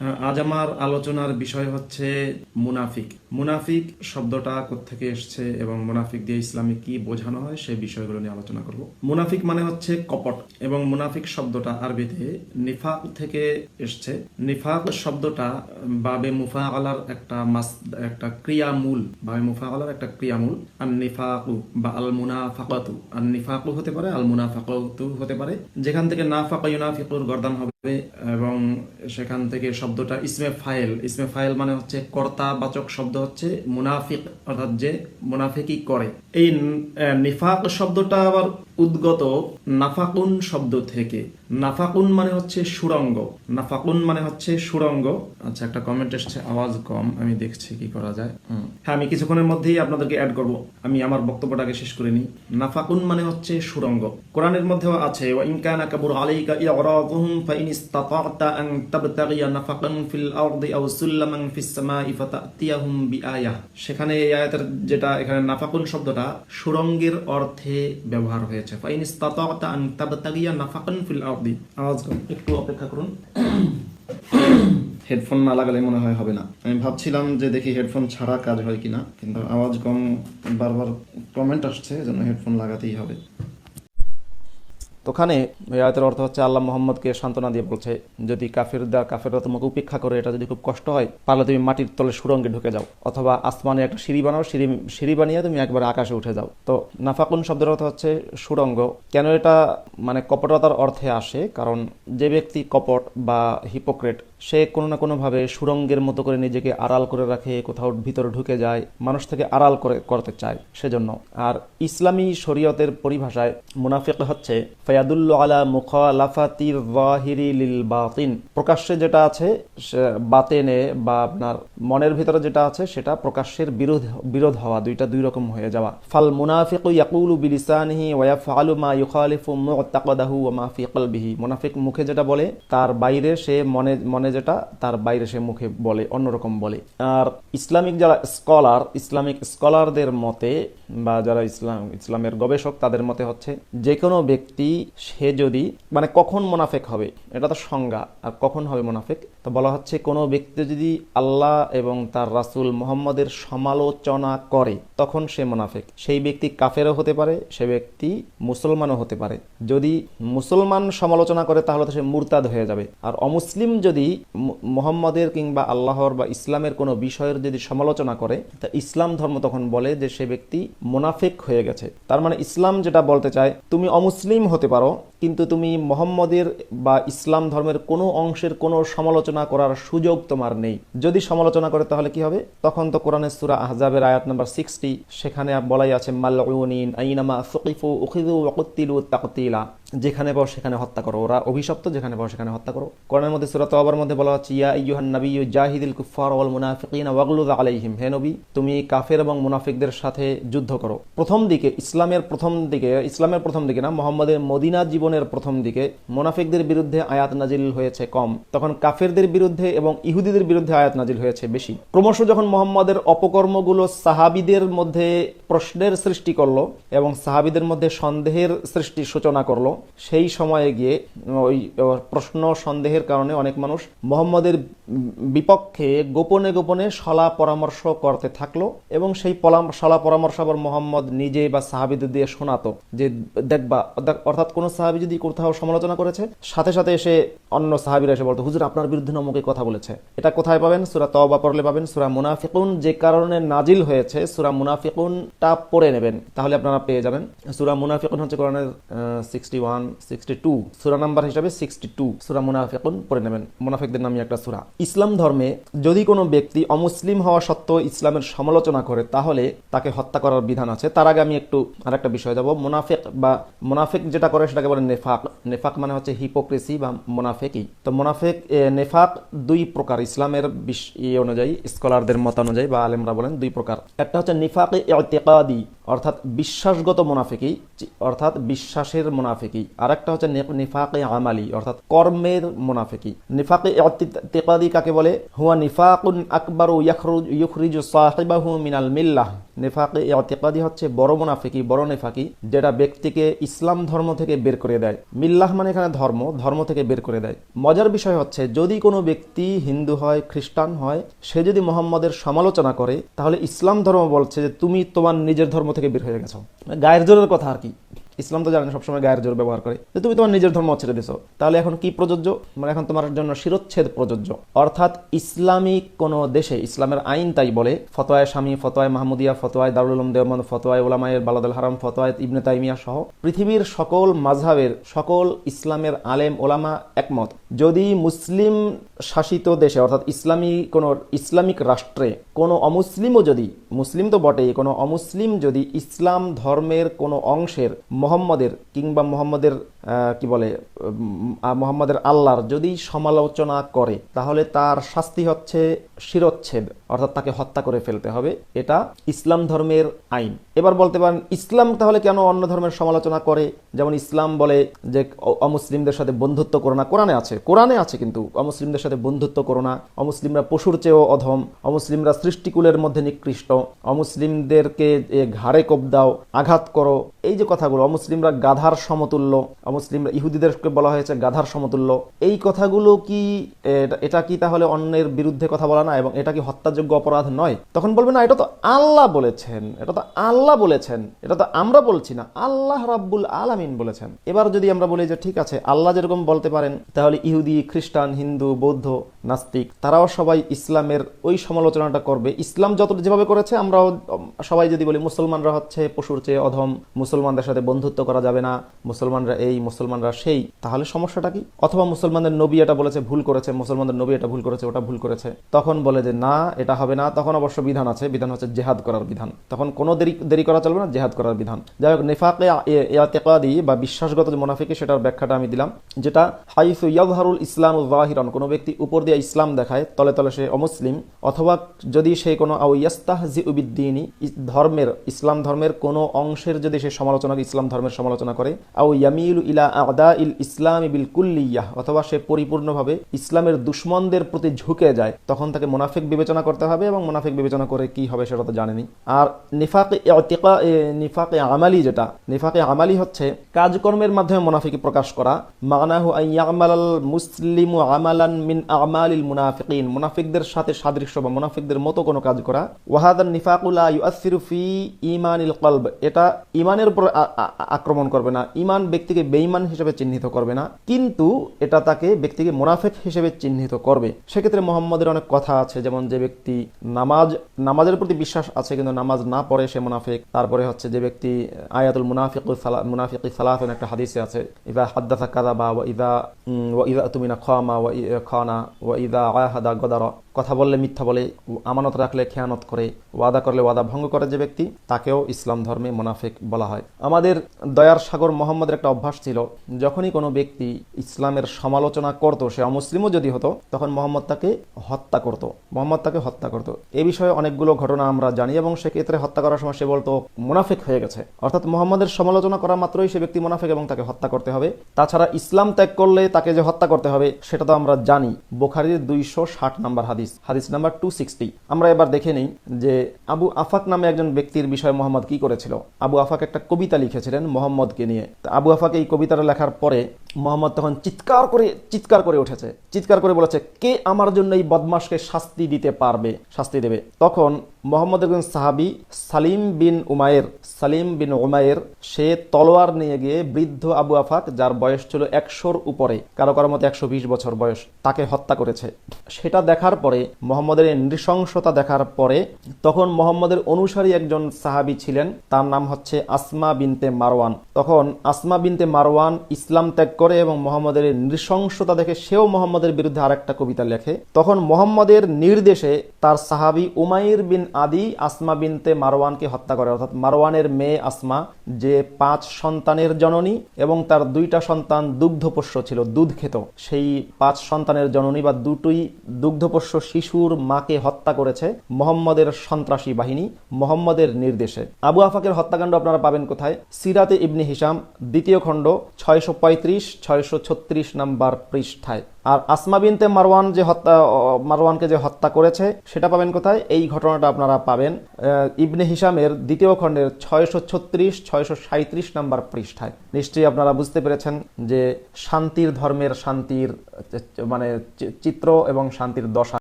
আজ আমার আলোচনার বিষয় হচ্ছে মুনাফিক। মুনাফিক শব্দটা কোত্থেকে এসছে এবং মুনাফিক দিয়ে ইসলামে কি বোঝানো হয় সেই বিষয়গুলো নিয়ে আলোচনা করব। মুনাফিক মানে হচ্ছে কপট এবং মুনাফিক শব্দটা আরবিতে নিফাক থেকে এসছে। নিফাক শব্দটা বাবে মুফাআলার একটা মাস, একটা ক্রিয়ামূল, বাবে মুফাআলার একটা ক্রিয়ামূল। আর নিফাকু বা আল মুনাফাকাতু আর নিফাকু হতে পারে আল মুনাফাকাতু হতে পারে। যেখান থেকে নাফাকা ইউনাফিকুর গর্দান হবে। এবং সেখান থেকে শব্দটা ইসমে ফাইল। ইসমে ফাইল মানে হচ্ছে কর্তা বাচক শব্দ হচ্ছে মুনাফিক, অর্থাৎ যে মুনাফিকি করে। এই নিফাক শব্দটা আবার উদ্গত নাফাকুন শব্দ থেকে। নাফাকুন মানে হচ্ছে সুরঙ্গ। নাফাকুন মানে হচ্ছে সুরঙ্গ। আচ্ছা একটা কমেন্ট এসছে, আওয়াজ কম, আমি দেখছি কি করা যায়। হ্যাঁ আমি কিছুক্ষণের মধ্যেই আপনাদেরকে অ্যাড করব। আমি আমার বক্তব্যটাকে শেষ করে নিই। নাফাকুন মানে হচ্ছে সুরঙ্গ। কোরআনের মধ্যেও আছে, ওয়া ইন কানা কাবুর আলাইকা ইরাদুহুম ফাইন ইসতাতা'তা আন তাবতাগিয়া নাফাকান ফিল আরদি আও সুল্লামান ফিস সামাই ফাতাতিয়াহুম বিআয়াহ সেখানে এই আয়াতের যেটা এখানে নাফাকুন শব্দটা সুরঙ্গের অর্থে ব্যবহার হয়েছে। ফাইন ইসতাতা'তা আন তাবতাগিয়া নাফাকান ফিল আরদি আওয়াজ কম একটু অপেক্ষা করুন। হেডফোন না লাগালে মনে হয় হবে না। আমি ভাবছিলাম যে দেখি হেডফোন ছাড়া কাজ হয় কিনা, কিন্তু আওয়াজ কম, বারবার কমেন্ট আসছে এজন্য হেডফোন লাগাতেই হবে। ওখানে আয়াতের অর্থ হচ্ছে আল্লাহ মোহাম্মদকে সান্ত্বনা দিয়ে বলছে, যদি কাফের দা কাফেররা তোমাকে উপেক্ষা করে, এটা যদি খুব কষ্ট হয়, তাহলে তুমি মাটির তলে সুরঙ্গে ঢুকে যাও, অথবা আসমানে একটা সিঁড়ি বানাও, সিঁড়ি সিঁড়ি বানিয়ে তুমি একবার আকাশে উঠে যাও। তো নাফাকুন শব্দের অর্থ হচ্ছে সুরঙ্গ কেন এটা মানে কপটতার অর্থে আসে? কারণ যে ব্যক্তি কপট বা হিপোক্রেট সে কোনো না কোনোভাবে সুরঙ্গের মতো করে নিজেকে আড়াল করে রাখে, কোথাও ভিতরে ঢুকে যায়, মানুষ থেকে আড়াল করে করতে চায় সেজন্য। আর ইসলামী শরীয়তের পরিভাষায় মুনাফিক হচ্ছে আলা বাতিন। প্রকাশ্যে যেটা আছে বাতেনে বা আপনার মনের ভিতরে যেটা আছে, সেটা প্রকাশ্যের বিরোধ বিরোধ হওয়া, দুইটা দুই রকম হয়ে যাওয়া। ফাল মুনাফিক ইয়াকুলু বিলিসানিহি মা মুনাফিক মুখে যেটা বলে, তার বাইরে সে মনে মনে যেটা, তার বাইরে সে মুখে বলে, অন্যরকম বলে। আর ইসলামিক যারা স্কলার, ইসলামিক স্কলারদের মতে, বা যারা ইসলাম, ইসলামের গবেষক, তাদের মতে হচ্ছে যে কোনো ব্যক্তি, সে যদি মানে কখন মোনাফেক হবে? এটা তো সংজ্ঞা, আর কখন হবে মোনাফেক? তো বলা হচ্ছে, কোনো ব্যক্তি যদি আল্লাহ এবং তার রাসূল মোহাম্মদের সমালোচনা করে, তখন সে মোনাফেক। সেই ব্যক্তি কাফেরও হতে পারে, সে ব্যক্তি মুসলমানও হতে পারে। যদি মুসলমান সমালোচনা করে, তাহলে তো সে মুরতাদ হয়ে যাবে। আর অমুসলিম যদি মোহাম্মদের কিংবা আল্লাহর বা ইসলামের কোনো বিষয়ের যদি সমালোচনা করে, তা ইসলাম ধর্ম তখন বলে যে সে ব্যক্তি মোনাফেক হয়ে গেছে। তার মানে ইসলাম যেটা বলতে চায়, তুমি অমুসলিম হতে পারো কিন্তু তুমি মোহাম্মদের বা ইসলাম ধর্মের কোনো অংশের কোনো সমালোচনা করার সুযোগ তোমার নেই। যদি সমালোচনা করে তাহলে কি হবে? তখন তো কোরআনের সুরা আহজাবের আয়াত নাম্বার সিক্সটি, সেখানে বলাই আছে মাল্লাউনিন আইনামা যেখানে পাও সেখানে হত্যা করো। ওরা অভিশপ্ত, যেখানে পাও সেখানে হত্যা করো। কোরআনের মধ্যে সূরা তওবার মধ্যে বলা হচ্ছে, ইয়া আইয়ুহান নাবিয়্যু জাহিদিল কুফার ওয়াল মুনাফিকিনা ওয়াগলুজ আলাইহিম। হে নবী, তুমি কাফের এবং মুনাফিকদের সাথে যুদ্ধ করো। প্রথম দিকে, ইসলামের প্রথম দিকে, ইসলামের প্রথম দিকে না, মোহাম্মদের মদিনা জীবনের প্রথম দিকে মোনাফিকদের বিরুদ্ধে আয়াত নাজিল হয়েছে কম, তখন কাফেরদের বিরুদ্ধে এবং ইহুদিদের বিরুদ্ধে আয়াত নাজিল হয়েছে বেশি। ক্রমশ যখন মোহাম্মদের অপকর্মগুলো সাহাবিদের মধ্যে প্রশ্নের সৃষ্টি করল এবং সাহাবিদের মধ্যে সন্দেহের সৃষ্টি সূচনা করল, সেই সময়ে গিয়ে ওই প্রশ্ন সন্দেহের কারণে অনেক মানুষ মোহাম্মদের বিপক্ষে গোপনে গোপনে সলা পরামর্শ করতে থাকল এবং সেই সলা পরামর্শ আবার মোহাম্মদ নিজে বা সাহাবিদের দিয়ে শোনাতো যে দেখবা অর্থাৎ- অর্থাৎ কোনো সাহাবি যদি কোথাও সমালোচনা করেছে, সাথে সাথে এসে অন্য সাহাবিরা এসে বলতো, হুজুর, আপনার বিরুদ্ধে নমকে কথা বলেছে? এটা কোথায় পাবেন? সুরা তওবা পড়লে পাবেন, সুরা মুনাফিকুন যে কারণে নাজিল হয়েছে, সুরা মুনাফিকুনটা পড়ে নেবেন, তাহলে আপনারা পেয়ে যাবেন। সুরা মুনাফিকুন হচ্ছে কোরআনের সিক্সটি ওয়ান সিক্সটি টু সুরা নাম্বার হিসাবে সিক্সটি টু সুরা মুনাফিকুন পড়ে নেবেন। মুনাফিকদের নামে একটা সুরা। ইসলাম ধর্মে যদি কোনো ব্যক্তি অমুসলিম হওয়া সত্ত্বেও ইসলামের সমালোচনা করে, তাহলে তাকে হত্যা করার বিধান আছে। তার আগে আমি একটু আরেকটা বিষয় যাব। মুনাফিক বা মোনাফেক যেটা করে সেটাকে বলে নেফাক। নেফাক মানে হচ্ছে হিপোক্রেসি বা মুনাফেকি। তো মোনাফেক নেফাক দুই প্রকার। ইসলামের অনুযায়ী স্কলারদের মত অনুযায়ী বা আলেমরা বলেন দুই প্রকার। একটা হচ্ছে নিফাক ইতিকাদি অর্থাৎ বিশ্বাসগত মুনাফিকি অর্থাৎ বিশ্বাসের মুনাফিকি। আর একটা হচ্ছে নিফাকে আমালি, অর্থাৎ কর্মের মুনাফিকি। নিফাকে তেকাদি কাকে বলে? হুয়া নিফাকুন আকবর ইউখরিজু সাহিবাহু মিনাল মিল্লাহ। নেফাকে এতেকাদি হচ্ছে বড় মুনাফিকি, বড় নেফাকি, যেটা ব্যক্তিকে ইসলাম ধর্ম থেকে বের করে দেয়। মিল্লাহ মানে এখানে ধর্ম ধর্ম থেকে বের করে দেয়। মজার বিষয় হচ্ছে, যদি কোনো ব্যক্তি হিন্দু হয়, খ্রিস্টান হয়, সে যদি মোহাম্মদের সমালোচনা করে, তাহলে ইসলাম ধর্ম বলছে যে, তুমি তোমার নিজের ধর্ম থেকে বের হয়ে গেছো। গায়ের জোরের কথা আর কি। ইসলাম তো জানেন সবসময় গায়ের জোর ব্যবহার করে। যে তুমি তোমার নিজের ধর্ম ছেড়ে দিছো। তাহলে এখন কি প্রযোজ্য? মানে এখন তোমার জন্য শিরোচ্ছেদ প্রযোজ্য। অর্থাৎ ইসলামিক কোন দেশে, ইসলামের আইন তাই বলে, ফতোয়ায় স্বামী, ফতোয়ায় মাহমুদিয়া, ফতোয়ায় দারুল উলুম দেওবন্দ ফতোয়ায় ওলামায়ের বালাদুল হারাম, ফতোয়ায় ইবনে তাইমিয়া সহ পৃথিবীর সকল মাঝহাবের সকল ইসলামের আলেম, ওলামা একমত। যদি মুসলিম শাসিত দেশে, অর্থাৎ ইসলামী কোন ইসলামিক রাষ্ট্রে কোনো অমুসলিমও যদি, মুসলিম তো বটেই, কোনো অমুসলিম যদি ইসলাম ধর্মের কোনো অংশের মোহাম্মদের কিংবা মোহাম্মদের কি বলে মোহাম্মদের আল্লাহর যদি সমালোচনা করে, তাহলে তার শাস্তি হচ্ছে শিরচ্ছেদ, অর্থাৎ তাকে হত্যা করে ফেলতে হবে। এটা ইসলাম ধর্মের আইন। এবার বলতে পারেন, ইসলাম তাহলে কেন অন্য ধর্মের সমালোচনা করে? যেমন ইসলাম বলে যে অমুসলিমদের সাথে বন্ধুত্ব করো না। কোরআনে আছে কোরআনে আছে কিন্তু অমুসলিমদের সাথে বন্ধুত্ব করো না। অমুসলিমরা পশুর চেয়েও অধম, অমুসলিমরা সৃষ্টিকুলের মধ্যে নিকৃষ্ট, অমুসলিমদেরকে ঘাড়ে কোপ দাও, আঘাত করো। এই যে কথাগুলো, অমুসলিমরা গাধার সমতুল্য অমুসলিমরা ইহুদিদেরকে বলা হয়েছে গাধার সমতুল্য। এই কথাগুলো কি এটা- কি তাহলে অন্যের বিরুদ্ধে কথা বলা না এবং এটা কি হত্যাযোগ্য অপরাধ নয়? তখন বলবে, না, এটা তো আল্লাহ বলেছেন, এটা তো আল্লাহ বলেছেন, এটা তো আমরা বলছি না, আল্লাহ রাব্বুল আলামিন বলেছেন। এবার যদি আমরা বলি যে, ঠিক আছে, আল্লাহ যেরকম বলতে পারেন, তাহলে ইহুদি, খ্রিস্টান, হিন্দু, বৌদ্ধ, নাস্তিক, তারাও সবাই ইসলামের ওই সমালোচনাটা করবে। ইসলাম যত, যেভাবে করেছে, আমরাও সবাই যদি বলি মুসলমানরা হচ্ছে পশুর চেয়ে অধম, মুসলমানদের সাথে বন্ধুত্ব করা যাবে না, মুসলমানরা এই, মুসলমানরা সেই, তাহলে সমস্যাটা কি? অথবা মুসলমানদের নবী এটা বলেছে, ভুল করেছে, মুসলমানদের নবী এটা ভুল করেছে, ওটা ভুল করেছে। তখন বলে যে না, এটা হবে না। তখন অবশ্য বিধান আছে, বিধান হচ্ছে জেহাদ করার বিধান। তখন কোনো দেরি দেরি করা চলবে না, জেহাদ করার বিধান। যাই হোক, নেফাকে ইয়াতেকাদি বা বিশ্বাসগত যে মুনাফিকি, সেটার ব্যাখ্যাটা আমি দিলাম, যেটা হাইফু ইয়াজহারুল ইসলাম জাহিরন কোনো ব্যক্তি উপর দিয়ে ইসলাম দেখায়, তলে তলে সে অমুসলিম, অথবা যদি সে কোনো আউ ইয়াস্তাহজি উবিদ্দিনী ধর্মের, ইসলাম ধর্মের কোনো অংশের যদি সে সমালোচনা ইসলাম ধর্মের সমালোচনা করে আউ ইয়ামিল ইলা আদা ইল ইসলাম বিল কুল্লিয়াহ অথবা সে পরিপূর্ণভাবে ইসলামের দুশ্মনদের প্রতি ঝুঁকে যায়, তখন তাকে মুনাফিক বিবেচনা করতে হবে এবং মুনাফিক বিবেচনা করে কি হবে সেটা তো জানেনি। আর নিফাকে নিফাকে আমালি যেটা নিফাকে আমালি হচ্ছে কাজকর্মের মাধ্যমে মুনাফিকি প্রকাশ করা, মানাহু আইয়ামাল মুসলিম আমালান মিন আমালিল মুনাফিকিন, মুনাফিকদের সাথে সাদৃশ্য বা মুনাফিকদের মতো কোনো কাজ করা ওয়াহাদান নিফাকুলা ইউআসিরু কলব। এটা ইমানের উপর আক্রমণ করবে না। ইমান ব্যক্তিকে বেঈমান হিসেবে চিহ্নিত করবে না। কিন্তু এটা তাকে ব্যক্তিকে মুনাফিক হিসেবে চিহ্নিত করবে। সেক্ষেত্রে মোহাম্মদের অনেক কথা আছে। যেমন যে ব্যক্তি নামাজ, নামাজের প্রতি বিশ্বাস আছে কিন্তু নামাজ না পড়ে সে মুনাফিক। তারপরে হচ্ছে যে ব্যক্তি আয়াতুল মুনাফিক মুনাফিক সালাফেন একটা হাদিসে আছে। ইদা হাদ্দাথা কাদাবা ওয়া ইদা ওয়া ইদা তুমিনা খামা ই- খানা ওয়া ইদা আয়াহাদা গদারা। কথা বললে মিথ্যা বলে, আমানত রাখলে খেয়ানত করে, ওয়াদা করলে ওয়াদা ভঙ্গ করে যে ব্যক্তি, তাকেও ইসলাম ধর্মে মোনাফিক বলা হয়। আমাদের দয়ার সাগর মোহাম্মদের একটা অভ্যাস ছিল, যখনই কোনো ব্যক্তি ইসলামের সমালোচনা করত, সে অমুসলিমও যদি হতো, তখন মোহাম্মদ তাকে হত্যা করত। মোহাম্মদ তাকে হত্যা করত। এ বিষয়ে অনেকগুলো ঘটনা আমরা জানি এবং সেক্ষেত্রে হত্যা করার সময় সে বলতো, মুনাফিক হয়ে গেছে। অর্থাৎ মোহাম্মদের সমালোচনা করা মাত্রই সে ব্যক্তি মুনাফিক এবং তাকে হত্যা করতে হবে। তাছাড়া ইসলাম ত্যাগ করলে তাকে যে হত্যা করতে হবে, সেটা তো আমরা জানি। বোখারির দুইশো ষাট নাম্বার হাদিস হাদিস নাম্বার টু সিক্সটি আমরা এবার দেখে নিই যে আবু আফাক নামে একজন ব্যক্তির বিষয়ে মোহাম্মদ কি করেছিল? আবু আফাক একটা কবিতা লিখেছিলেন মোহাম্মদকে নিয়ে। আবু আফাক এই কবিতাটা লেখার পরে মোহাম্মদ তখন চিৎকার করে চিৎকার করে উঠেছে। চিৎকার করে বলেছে, কে আমার জন্য এই বদমাসকে শাস্তি দিতে পারবে? শাস্তি দেবে। তখন মোহাম্মদ একজন সাহাবি, সালিম বিন উমায়ের সালিম বিন উমায়ের সে তলোয়ার নিয়ে গিয়ে বৃদ্ধ আবু আফাক যার বয়স ছিল একশোর উপরে, কারও কারও মতো একশো বিশ বছর বয়স, তাকে হত্যা করেছে। সেটা দেখার পরে, মোহাম্মদের নৃশংসতা দেখার পরে, তখন মোহাম্মদের অনুসারী একজন সাহাবি ছিলেন, তার নাম হচ্ছে আসমা বিনতে মারওয়ান। তখন আসমা বিনতে মারওয়ান ইসলাম ত্যাগ করে এবং মোহাম্মদের নৃশংসতা দেখে সেও মোহাম্মদের বিরুদ্ধে আরেকটা কবিতা লেখে। তখন মোহাম্মদের নির্দেশে তার সাহাবি উমাইর বিন আদি আসমা বিনতে মারওয়ানকে হত্যা করে। অর্থাৎ মারওয়ানের মেয়ে আসমা, যে পাঁচ সন্তানের জননী এবং তার দুইটা সন্তান দুগ্ধপোষ্য ছিল, দুধ খেত। সেই পাঁচ সন্তানের জননী বা দুটোই দুগ্ধপোষ্য শিশুর মাকে হত্যা করেছে মোহাম্মদের সন্ত্রাসী বাহিনী, মোহাম্মদের নির্দেশে। আবু আফাকের হত্যাকাণ্ড আপনারা পাবেন কোথায়? সিরাতে ইবনে হিসাম দ্বিতীয় খণ্ড, ছয়শো পঁয়ত্রিশ ছয়শো ছত্রিশ নাম্বার পৃষ্ঠায়। আর আসমা বিনতে মারওয়ান যে হত্যা মারওয়ানকে যে হত্যা করেছে, সেটা পাবেন কোথায়? এই ঘটনাটা আপনারা পাবেন ইবনে হিসামের দ্বিতীয় খণ্ডের ছয়শো ছত্রিশ, ছয়শো সাঁত্রিশ নাম্বার পৃষ্ঠায়। নিশ্চয়ই আপনারা বুঝতে পেরেছেন যে শান্তির ধর্মের শান্তির মানে চিত্র এবং শান্তির দশা